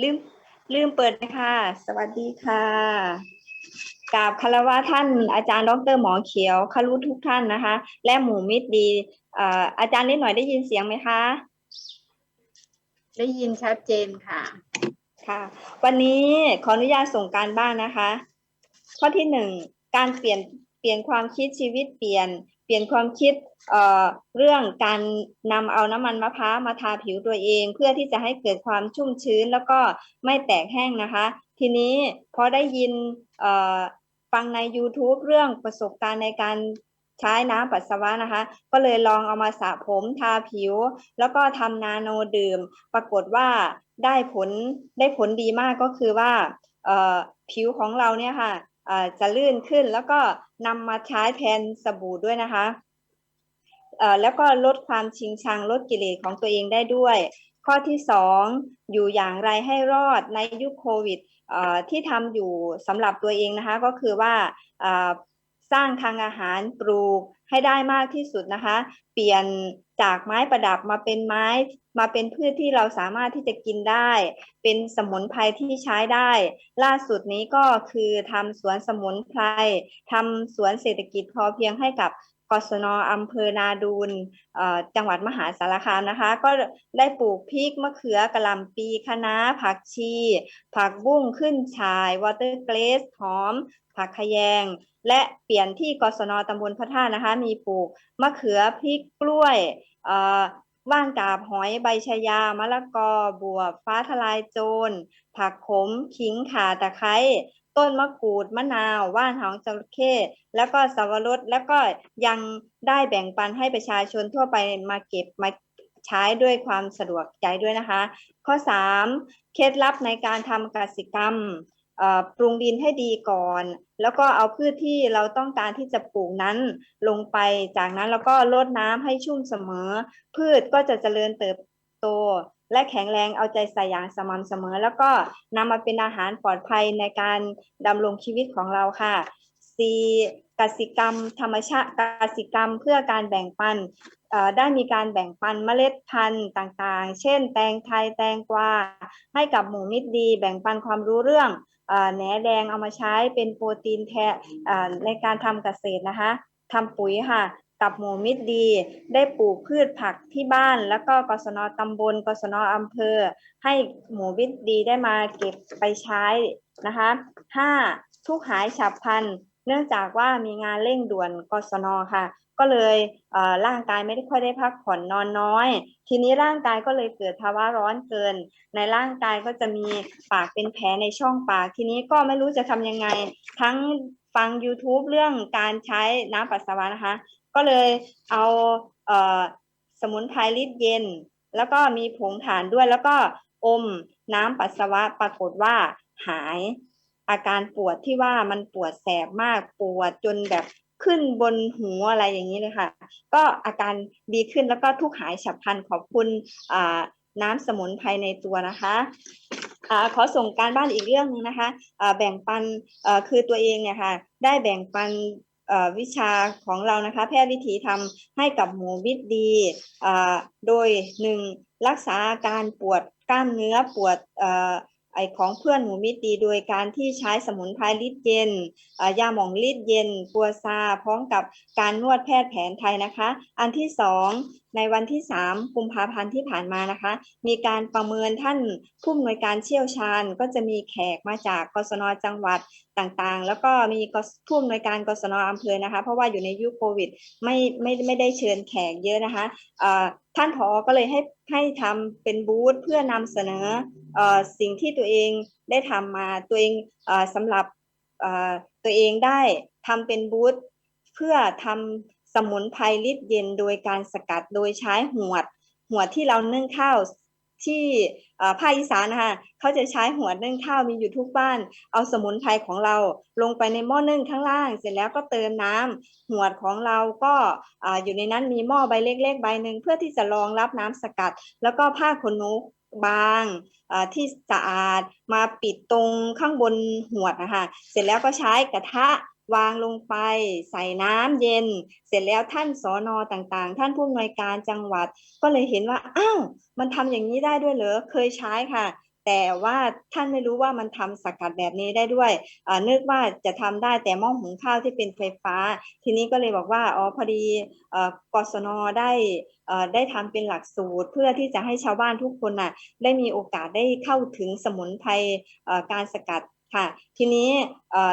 ลืมลืมเปิดนะคะสวัสดีค่ะกราบคารวะท่านอาจารย์ดรหมอเขียวคารุทุกท่านนะคะ และหมู่มิตรดีเอ่ออาจารย์นิดหน่อยได้ยินเสียงไหมคะ ได้ยินชัดเจนค่ะ ค่ะ วันนี้ขออนุญาตส่งการบ้านนะคะ ข้อที่หนึ่งการเปลี่ยนเปลี่ยนความคิดชีวิตเปลี่ยน เปลี่ยนความคิดเเรื่องการนำเอาน้ำมันมะพร้าวมาทาผิวตัวเอง เพื่อที่จะให้เกิดความชุ่มชื้นแล้วก็ไม่แตกแห้งนะคะ ทีนี้พอได้ยินฟังใน YouTube เรื่องประสบการณ์ในการใช้น้ำปัสสาวะนะคะ ก็เลยลองเอามาสระผมทาผิว แล้วก็ทำนาโนดื่ม ปรากฏว่าได้ผลได้ผลดีมากก็คือว่าผิวของเราเนี่ยค่ะ จะลื่นขึ้นแล้วก็นำมาใช้แทนสบู่ด้วยนะคะแล้วก็ลดความชิงชังลดกิเลสของตัวเองได้ด้วย ข้อที่สองอยู่อย่างไรให้รอดในยุคโควิดที่ทำอยู่สำหรับตัวเองนะคะก็คือว่าสร้างทางอาหารปลูกให้ได้มากที่สุดนะคะ เปลี่ยนจากไม้ประดับมาเป็นไม้ มาเป็นพืชที่เราสามารถที่จะกินได้ เป็นสมุนไพรที่ใช้ได้ ล่าสุดนี้ก็คือทำสวนสมุนไพรทำสวนเศรษฐกิจพอเพียงให้กับกศนอำเภอนาดูนจังหวัดมหาสารคามนะคะ ก็ได้ปลูกพริกมะเขือกระหล่ำปีคะน้าผักชี ผักบุ้งขึ้นชายวอเตอร์เกรสหอม ผักขยง และเปลี่ยนที่กศนตำบลพระธาตุนะคะ มีปลูกมะเขือพริกกล้วยเอ่อ ว่านกาบหอยใบชายามะละกอบวบฟ้าทลายโจร ผักขมขิงข่าตะไคร้ต้นมะกรูดมะนาวว่านหางจระเข้แล้วก็สวรสแล้วก็ยังได้แบ่งปันให้ประชาชนทั่วไปมาเก็บมาใช้ด้วยความสะดวกใจด้วยนะคะ ข้อ 3 เคล็ดลับในการทำกสิกรรม ปรุงดินให้ดีก่อน แล้วก็เอาพืชที่เราต้องการที่จะปลูกนั้นลงไป จากนั้นแล้วก็ลดน้ำให้ชุ่มเสมอ พืชก็จะเจริญเติบโต และแข็งแรงเอาใจใส่อย่างสม่ำเสมอ แล้วก็นำมาเป็นอาหารปลอดภัยในการดำรงชีวิตของเราค่ะ 4. กสิกรรม ธรรมชาติกสิกรรมเพื่อการแบ่งปันได้มีการแบ่งปันเมล็ดพันธุ์ต่างๆ เช่น แตงไทยแตงกวาให้กับหมู่มิตรดี แบ่งปันความรู้เรื่องอแหนแดงเอามาใช้เป็นโปรตีนแทนในการทำเกษตรนะคะทำปุ๋ยค่ะกับหมู่มิตรดี ได้ปลูกพืชผักที่บ้าน แล้วก็กศนตำบลกศนอำเภอ ให้หมู่มิตรดีได้มาเก็บไปใช้นะคะห้าทุกหายฉับพลัน เนื่องจากว่ามีงานเร่งด่วนกศนค่ะ ก็เลยเร่างกายไม่ได้ค่อยได้พักผ่อนนอนน้อย ทีนี้ร่างกายก็เลยเกิดภาวะร้อนเกิน ในร่างกายก็จะมีปากเป็นแผลในช่องปาก ทีนี้ก็ไม่รู้จะทำยังไง ทั้งฟัง YouTube เรื่องการใช้น้ำปัสสาวะนะคะ ก็เลยเอาเออสมุนไพรลิตเย็น แล้วก็มีผงถ่านด้วยแล้วก็อมน้ำปัสสาวะปรากฏว่าหาย อาการปวดที่ว่ามันปวดแสบมากปวดจนแบบขึ้นบนหูอะไรอย่างนี้เลยค่ะ ก็อาการดีขึ้นแล้วก็ทุกหายฉับพลันขอบคุณน้ำสมุนไพรในตัวนะคะอขอส่งการบ้านอีกเรื่องนึงนะคะอ่าแบ่งปันคือตัวเองเนี่ยค่ะได้แบ่งปันวิชาของเรานะคะแพทย์วิถีทำให้กับหมูวิทย์ดีโดยหนึ่งรักษาอาการปวดกล้ามเนื้อปวด ไอของเพื่อนหมูมิตรดีโดยการที่ใช้สมุนไพรลิดเย็นยาหมองลิดเย็นกัวซาพร้อมกับการนวดแพทย์แผนไทยนะคะ อันที่สอง ในวันที่สามกุมภาพันธ์ที่ผ่านมานะคะ มีการประเมินท่านผู้อำนวยการเชี่ยวชาญ ก็จะมีแขกมาจากกศนจังหวัดต่างๆ แล้วก็มีกสผู้อำนวยการกศนอำเภอนะคะ เพราะว่าอยู่ในยุคโควิดไม่ไม่ไม่ได้เชิญแขกเยอะนะคะท่านผอก็เลยให้ให้ทำเป็นบูธเพื่อนำเสนออสิ่งที่ตัวเองได้ทำมาตัวเองอสำหรับตัวเองได้ทำเป็นบูธเพื่อทำ สมุนไพรลิตรเย็นโดยการสกัดโดยใช้หวด หวดที่เรานึ่งข้าวที่ภาคอีสานนะคะเขาจะใช้หัวนึ่งข้าวมีอยู่ทุกบ้าน เอาสมุนไพรของเราลงไปในหม้อนึ่งข้างล่าง เสร็จแล้วก็เติมน้ำหัวของเราก็ออยู่ในนั้นมีหม้อใบเล็กๆใบหนึ่งเพื่อที่จะรองรับน้ำสกัด แล้วก็ผ้าขนหนูบางที่สะอาดมาปิดตรงข้างบนหัวนะคะเสร็จแล้วก็ใช้กระทะ วางลงไปใส่น้ำเย็น เสร็จแล้วท่านสอนอต่างๆ ท่านผู้อำนวยการจังหวัด ก็เลยเห็นว่าอ้าวมันทำอย่างนี้ได้ด้วยเหรอเคยใช้ค่ะ แต่ว่าท่านไม่รู้ว่ามันทำสกัดแบบนี้ได้ด้วยนึกว่าจะทำได้แต่หม้อหุงข้าวที่เป็นไฟฟ้า ทีนี้ก็เลยบอกว่าอ๋อพอดีกศนได้ได้ทำเป็นหลักสูตรเพื่อที่จะให้ชาวบ้านทุกคนน่ะได้มีโอกาสได้เข้าถึงสมุนไพรการสกัด ค่ะ ทีนี้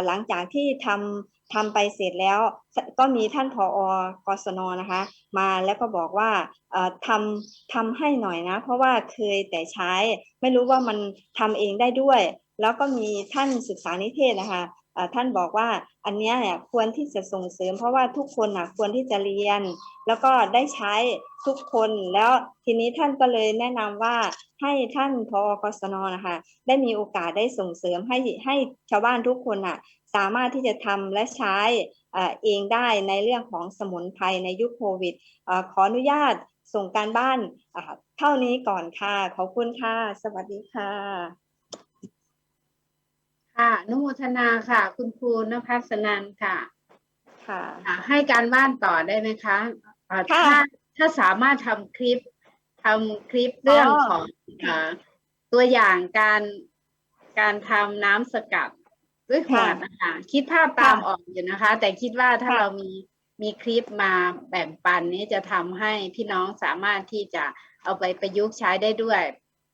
หลังจากที่ทำทำไปเสร็จแล้ว ก็มีท่านผอกศนนะคะ มาแล้วก็บอกว่าทำทำให้หน่อยนะ เพราะว่าเคยแต่ใช้ ไม่รู้ว่ามันทำเองได้ด้วย แล้วก็มีท่านศึกษานิเทศนะคะท่านบอกว่าอันนี้เนี่ยควรที่จะส่งเสริม เพราะว่าทุกคนนะควรที่จะเรียน แล้วก็ได้ใช้ทุกคนแล้วทีนี้ท่านก็เลยแนะนำว่า ให้ท่านพอกศนนะคะได้มีโอกาสได้ส่งเสริมให้ให้ชาวบ้านทุกคนน่ะสามารถที่จะทำและใช้เอ่อเองได้ในเรื่องของสมุนไพรในยุคโควิดเอ่อขออนุญาตส่งการบ้านอ่าเท่านี้ก่อนค่ะ ขอบคุณค่ะ สวัสดีค่ะ ค่ะอนุโมทนาค่ะ คุณครูนภัสนันท์ค่ะ ค่ะอ่าให้การบ้านต่อได้ไหมคะอ่าค่ะถ้าถ้าสามารถทำคลิป ทำคลิปเรื่องอ๋อของอ่าตัวอย่างการการทำน้ำสกัดด้วยขวดนะคะคิดภาพตามออกอยู่นะคะ แต่คิดว่าถ้าค่ะเรามีมีคลิปมาแบ่งปันนี้จะทำให้พี่น้องสามารถที่จะเอาไปประยุกต์ใช้ได้ด้วย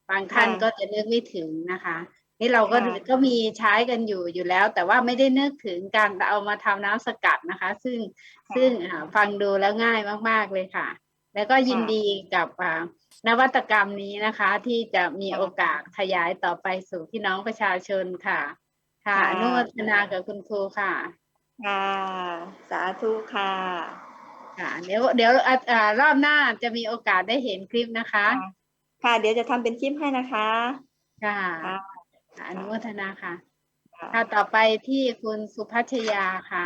บางท่านก็จะนึกไม่ถึงนะคะ นี่เราก็ค่ะก็มีใช้กันอยู่อยู่แล้ว แต่ว่าไม่ได้นึกถึงการเอามาทำน้ำสกัดนะคะ ซึ่งซึ่งอ่าฟังดูแล้วง่ายมาก ๆเลยค่ะ แล้วก็ยินดีกับอ่านวัตกรรมนี้นะคะ ที่จะมีโอกาสขยายต่อไปสู่พี่น้องประชาชนค่ะ ค่ะอนุโมทนากับคุณครูค่ะค่ะสาธุค่ะค่ะเดี๋ยวเดี๋ยวอะอ่ารอบหน้าจะมีโอกาสได้เห็นคลิปนะคะ ค่ะค่ะเดี๋ยวจะทำเป็นคลิปให้นะคะค่ะค่ะอนุโมทนาค่ะค่ะ ค่ะต่อไปที่คุณสุพัชยาค่ะ